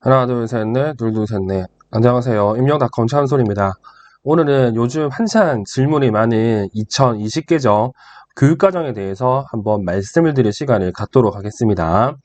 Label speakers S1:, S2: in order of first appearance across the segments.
S1: 하나, 둘, 셋, 넷, 둘, 둘, 셋, 넷. 안녕하세요. 임명닷컴 차은솔입니다. 오늘은 요즘 한창 질문이 많은 2020개정 교육과정에 대해서 한번 말씀을 드릴 시간을 갖도록 하겠습니다.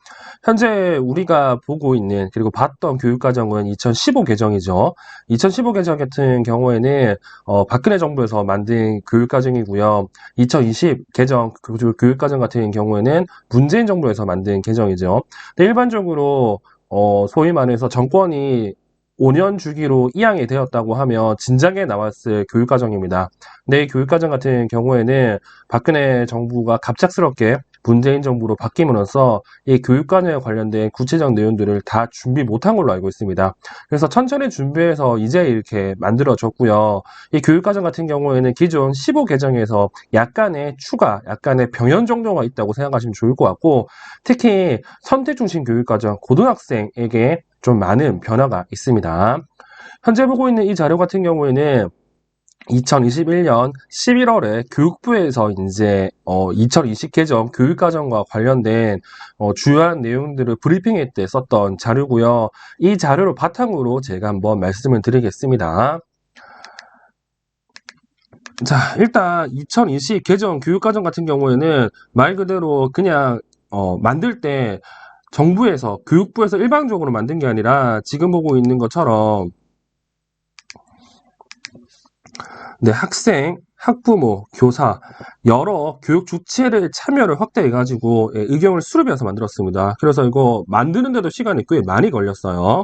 S1: 현재 우리가 보고 있는 그리고 봤던 교육과정은 2015 개정이죠. 2015 개정 같은 경우에는 어, 박근혜 정부에서 만든 교육과정이고요. 2020 개정 교- 교육과정 같은 경우에는 문재인 정부에서 만든 개정이죠. 근데 일반적으로 어, 소위 말해서 정권이 5년 주기로 이양이 되었다고 하면 진작에 나왔을 교육과정입니다. 근데 이 교육과정 같은 경우에는 박근혜 정부가 갑작스럽게 문재인 정부로 바뀌면서 이 교육과정에 관련된 구체적 내용들을 다 준비 못한 걸로 알고 있습니다. 그래서 천천히 준비해서 이제 이렇게 만들어졌고요. 이 교육과정 같은 경우에는 기존 15 개정에서 약간의 추가, 약간의 병현 정도가 있다고 생각하시면 좋을 것 같고 특히 선택 중심 교육과정 고등학생에게 좀 많은 변화가 있습니다. 현재 보고 있는 이 자료 같은 경우에는 2021년 11월에 교육부에서 이제 어, 2020 개정 교육과정과 관련된 어, 주요한 내용들을 브리핑회 때 썼던 자료고요. 이 자료를 바탕으로 제가 한번 말씀을 드리겠습니다. 자, 일단 2020 개정 교육과정 같은 경우에는 말 그대로 그냥 어, 만들 때 정부에서 교육부에서 일방적으로 만든 게 아니라 지금 보고 있는 것처럼 네, 학생, 학부모, 교사 여러 교육 주체를 참여를 확대해 가지고 예, 의견을 수렴해서 만들었습니다. 그래서 이거 만드는데도 시간이 꽤 많이 걸렸어요.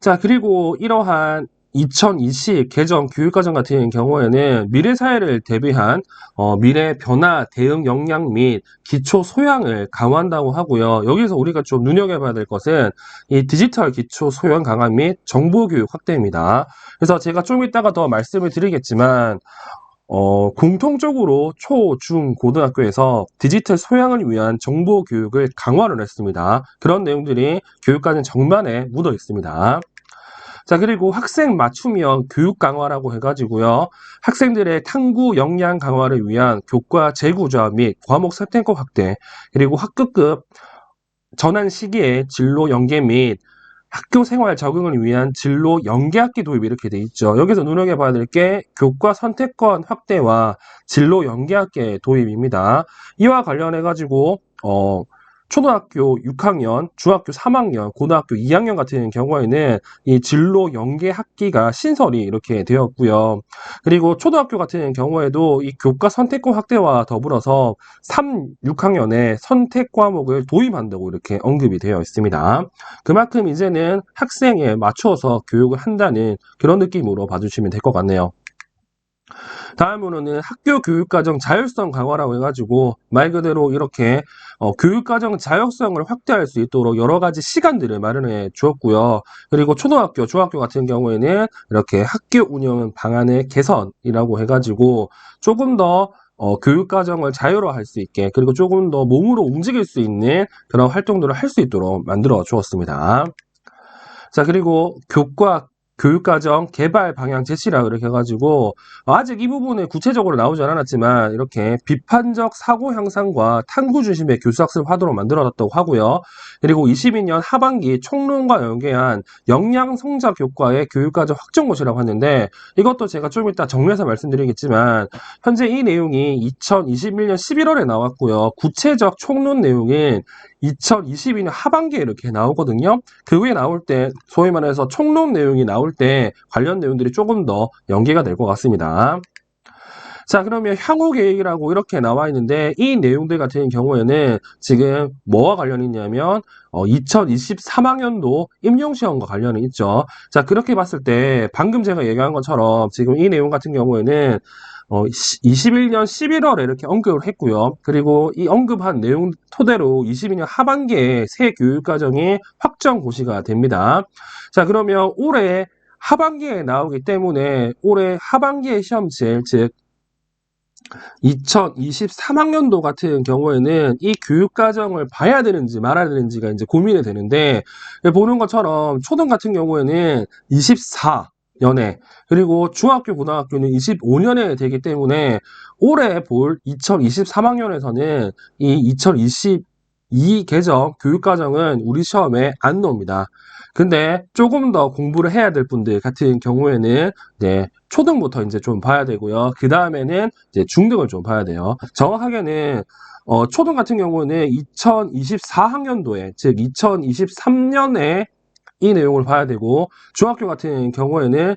S1: 자, 그리고 이러한 2020 개정 교육과정 같은 경우에는 미래 사회를 대비한 어, 미래 변화 대응 역량 및 기초 소양을 강화한다고 하고요. 여기서 우리가 좀 눈여겨봐야 될 것은 이 디지털 기초 소양 강화 및 정보 교육 확대입니다. 그래서 제가 좀 이따가 더 말씀을 드리겠지만 어, 공통적으로 초, 중, 고등학교에서 디지털 소양을 위한 정보 교육을 강화를 했습니다. 그런 내용들이 교육과정 정반에 묻어 있습니다. 자, 그리고 학생 맞춤형 교육 강화라고 해가지고요. 학생들의 탐구 역량 강화를 위한 교과 재구조 및 과목 선택권 확대, 그리고 학급급 전환 시기에 진로 연계 및 학교 생활 적응을 위한 진로 연계학기 도입 이렇게 돼 있죠. 여기서 눈여겨봐야 될 게 교과 선택권 확대와 진로 연계학기 도입입니다. 이와 관련해 가지고 어, 초등학교 6학년, 중학교 3학년, 고등학교 2학년 같은 경우에는 이 진로 연계 학기가 신설이 이렇게 되었고요. 그리고 초등학교 같은 경우에도 이 교과 선택권 확대와 더불어서 3, 6학년에 선택 과목을 도입한다고 이렇게 언급이 되어 있습니다. 그만큼 이제는 학생에 맞춰서 교육을 한다는 그런 느낌으로 봐주시면 될 것 같네요. 다음으로는 학교 교육과정 자율성 강화라고 해가지고 말 그대로 이렇게 어, 교육과정 자율성을 확대할 수 있도록 여러 가지 시간들을 마련해 주었고요. 그리고 초등학교, 중학교 같은 경우에는 이렇게 학교 운영 방안의 개선이라고 해가지고 조금 더 어, 교육과정을 자유로할 수 있게 그리고 조금 더 몸으로 움직일 수 있는 그런 활동들을 할 수 있도록 만들어 주었습니다. 자, 그리고 교과 교육과정 개발 방향 제시라 이렇게 해가지고 아직 이 부분에 구체적으로 나오지 않았지만 이렇게 비판적 사고 향상과 탐구 중심의 교수학습 화두로 만들어놨다고 하고요. 그리고 22년 하반기 총론과 연계한 역량 성장 교과의 교육과정 확정고시라고 하는데 이것도 제가 좀 이따 정리해서 말씀드리겠지만 현재 이 내용이 2021년 11월에 나왔고요. 구체적 총론 내용은 2022년 하반기에 이렇게 나오거든요. 그 후에 나올 때 소위 말해서 총론 내용이 나올 때 관련 내용들이 조금 더 연계가 될 것 같습니다. 자, 그러면 향후 계획이라고 이렇게 나와 있는데 이 내용들 같은 경우에는 지금 뭐와 관련이 있냐면 어, 2023학년도 임용시험과 관련이 있죠. 자, 그렇게 봤을 때 방금 제가 얘기한 것처럼 지금 이 내용 같은 경우에는 어, 21년 11월에 이렇게 언급을 했고요. 그리고 이 언급한 내용 토대로 22년 하반기에 새 교육과정이 확정 고시가 됩니다. 자, 그러면 올해 하반기에 나오기 때문에 올해 하반기에 시험칠, 즉, 2023학년도 같은 경우에는 이 교육과정을 봐야 되는지 말아야 되는지가 이제 고민이 되는데, 보는 것처럼 초등 같은 경우에는 24 년에, 그리고 중학교, 고등학교는 25년에 되기 때문에 올해 볼 2023학년에서는 이 2020이 계정 교육과정은 우리 시험에 안 나옵니다. 근데 조금 더 공부를 해야 될 분들 같은 경우에는 네, 초등부터 이제 좀 봐야 되고요. 그 다음에는 이제 중등을 좀 봐야 돼요. 정확하게는 어, 초등 같은 경우는 2024학년도에, 즉 2023년에 이 내용을 봐야 되고, 중학교 같은 경우에는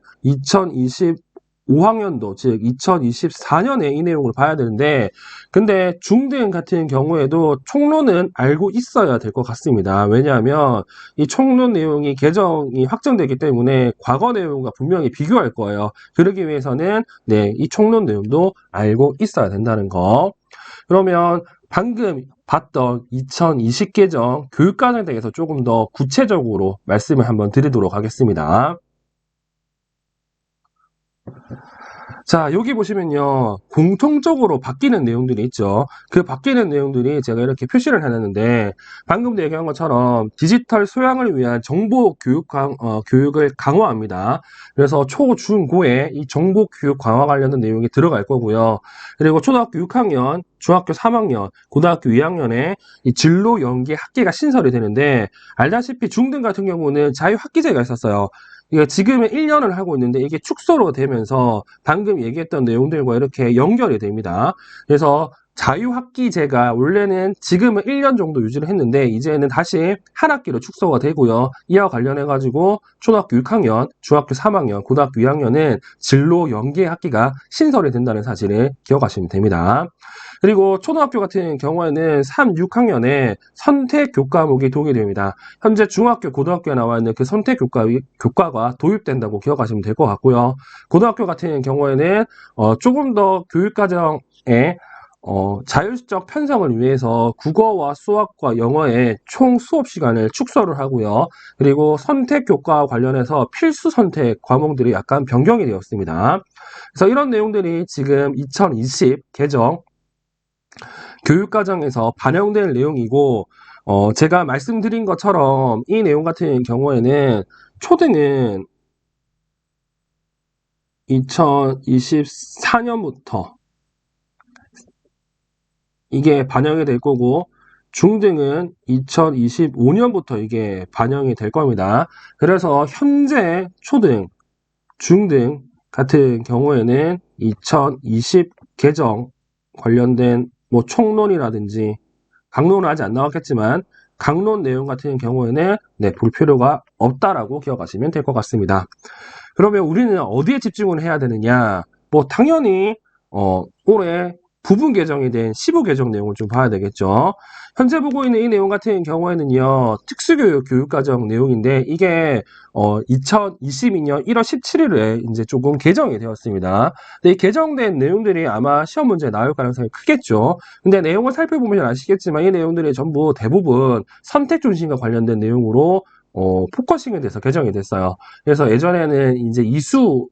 S1: 2025학년도, 즉 2024년에 이 내용을 봐야 되는데, 근데 중등 같은 경우에도 총론은 알고 있어야 될 것 같습니다. 왜냐하면 이 총론 내용이 개정이 확정되기 때문에 과거 내용과 분명히 비교할 거예요. 그러기 위해서는 네, 이 총론 내용도 알고 있어야 된다는 거. 그러면 방금 봤던 2020 개정 교육과정에 대해서 조금 더 구체적으로 말씀을 한번 드리도록 하겠습니다. 자, 여기 보시면요. 공통적으로 바뀌는 내용들이 있죠. 그 바뀌는 내용들이 제가 이렇게 표시를 해놨는데, 방금도 얘기한 것처럼 디지털 소양을 위한 정보 교육 강, 어, 교육을 강화합니다. 그래서 초, 중, 고에 이 정보 교육 강화 관련된 내용이 들어갈 거고요. 그리고 초등학교 6학년, 중학교 3학년, 고등학교 2학년에 이 진로 연계 학기가 신설이 되는데, 알다시피 중등 같은 경우는 자유 학기제가 있었어요. 이게 지금은 1년을 하고 있는데 이게 축소로 되면서 방금 얘기했던 내용들과 이렇게 연결이 됩니다. 그래서 자유학기제가 원래는 지금은 1년 정도 유지를 했는데 이제는 다시 한 학기로 축소가 되고요. 이와 관련해 가지고 초등학교 6학년, 중학교 3학년, 고등학교 2학년은 진로 연계 학기가 신설이 된다는 사실을 기억하시면 됩니다. 그리고 초등학교 같은 경우에는 3, 6학년에 선택 교과목이 도입됩니다. 현재 중학교, 고등학교에 나와 있는 그 선택 교과, 교과가 도입된다고 기억하시면 될 것 같고요. 고등학교 같은 경우에는 어, 조금 더 교육과정에 어, 자율적 편성을 위해서 국어와 수학과 영어의 총 수업 시간을 축소를 하고요. 그리고 선택 교과와 관련해서 필수 선택 과목들이 약간 변경이 되었습니다. 그래서 이런 내용들이 지금 2020 개정 교육과정에서 반영될 내용이고, 어, 제가 말씀드린 것처럼 이 내용 같은 경우에는 초등은 2024년부터 이게 반영이 될 거고, 중등은 2025년부터 이게 반영이 될 겁니다. 그래서 현재 초등, 중등 같은 경우에는 2020 개정 관련된 뭐 총론이라든지 강론은 아직 안 나왔겠지만 강론 내용 같은 경우에는 네, 볼 필요가 없다라고 기억하시면 될 것 같습니다. 그러면 우리는 어디에 집중을 해야 되느냐? 뭐 당연히 어, 올해 부분 개정이 된 15 개정 내용을 좀 봐야 되겠죠. 현재 보고 있는 이 내용 같은 경우에는요, 특수교육 교육과정 내용인데, 이게, 어, 2022년 1월 17일에 이제 조금 개정이 되었습니다. 근데 이 개정된 내용들이 아마 시험 문제에 나올 가능성이 크겠죠. 근데 내용을 살펴보면 아시겠지만, 이 내용들이 전부 대부분 선택 중심과 관련된 내용으로 어, 포커싱에 대해서 개정이 됐어요. 그래서 예전에는 이제 이수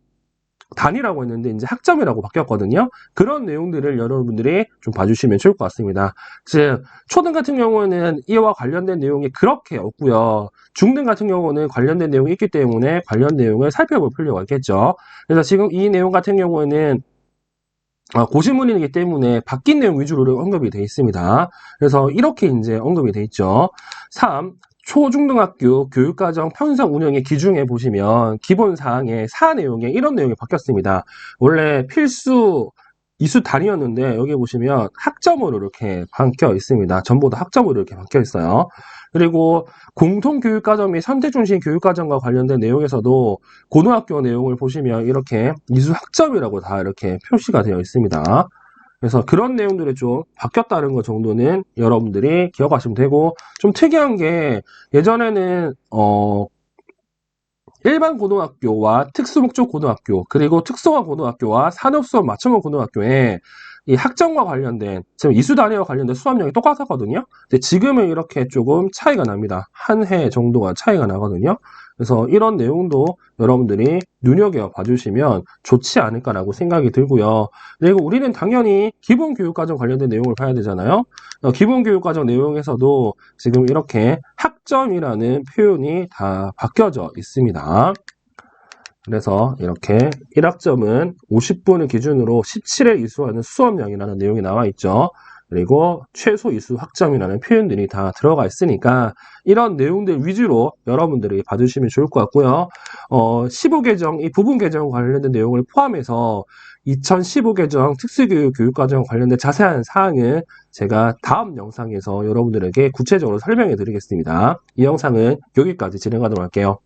S1: 단위라고 했는데 이제 학점이라고 바뀌었거든요. 그런 내용들을 여러분들이 좀 봐주시면 좋을 것 같습니다. 즉 초등 같은 경우에는 이와 관련된 내용이 그렇게 없고요. 중등 같은 경우는 관련된 내용이 있기 때문에 관련 내용을 살펴볼 필요가 있겠죠. 그래서 지금 이 내용 같은 경우에는 아, 고시문이기 때문에 바뀐 내용 위주로 언급이 되어 있습니다. 그래서 이렇게 이제 언급이 되어 있죠. 3. 초중등학교 교육과정 편성 운영의 기준에 보시면 기본 사항의 사 내용에 이런 내용이 바뀌었습니다. 원래 필수 이수 단위였는데 여기 보시면 학점으로 이렇게 바뀌어 있습니다. 전부 다 학점으로 이렇게 바뀌어 있어요. 그리고 공통교육과정 및 선택중심 교육과정과 관련된 내용에서도 고등학교 내용을 보시면 이렇게 이수 학점이라고 다 이렇게 표시가 되어 있습니다. 그래서 그런 내용들이 좀 바뀌었다는 것 정도는 여러분들이 기억하시면 되고 좀 특이한 게 예전에는 어 일반 고등학교와 특수목적 고등학교 그리고 특성화 고등학교와 산업수업 맞춤형 고등학교에 이 학점과 관련된 지금 이수 단위와 관련된 수업량이 똑같았거든요. 근데 지금은 이렇게 조금 차이가 납니다. 한 해 정도가 차이가 나거든요. 그래서 이런 내용도 여러분들이 눈여겨 봐주시면 좋지 않을까라고 생각이 들고요. 그리고 우리는 당연히 기본 교육과정 관련된 내용을 봐야 되잖아요. 어, 기본 교육과정 내용에서도 지금 이렇게 학점이라는 표현이 다 바뀌어져 있습니다. 그래서 이렇게 1학점은 50분을 기준으로 17회 이수하는 수업량이라는 내용이 나와 있죠. 그리고 최소 이수 확정이라는 표현들이 다 들어가 있으니까 이런 내용들 위주로 여러분들이 봐주시면 좋을 것 같고요. 어, 15개정, 이 부분 개정 관련된 내용을 포함해서 2015 개정 특수교육 교육과정 관련된 자세한 사항은 제가 다음 영상에서 여러분들에게 구체적으로 설명해 드리겠습니다. 이 영상은 여기까지 진행하도록 할게요.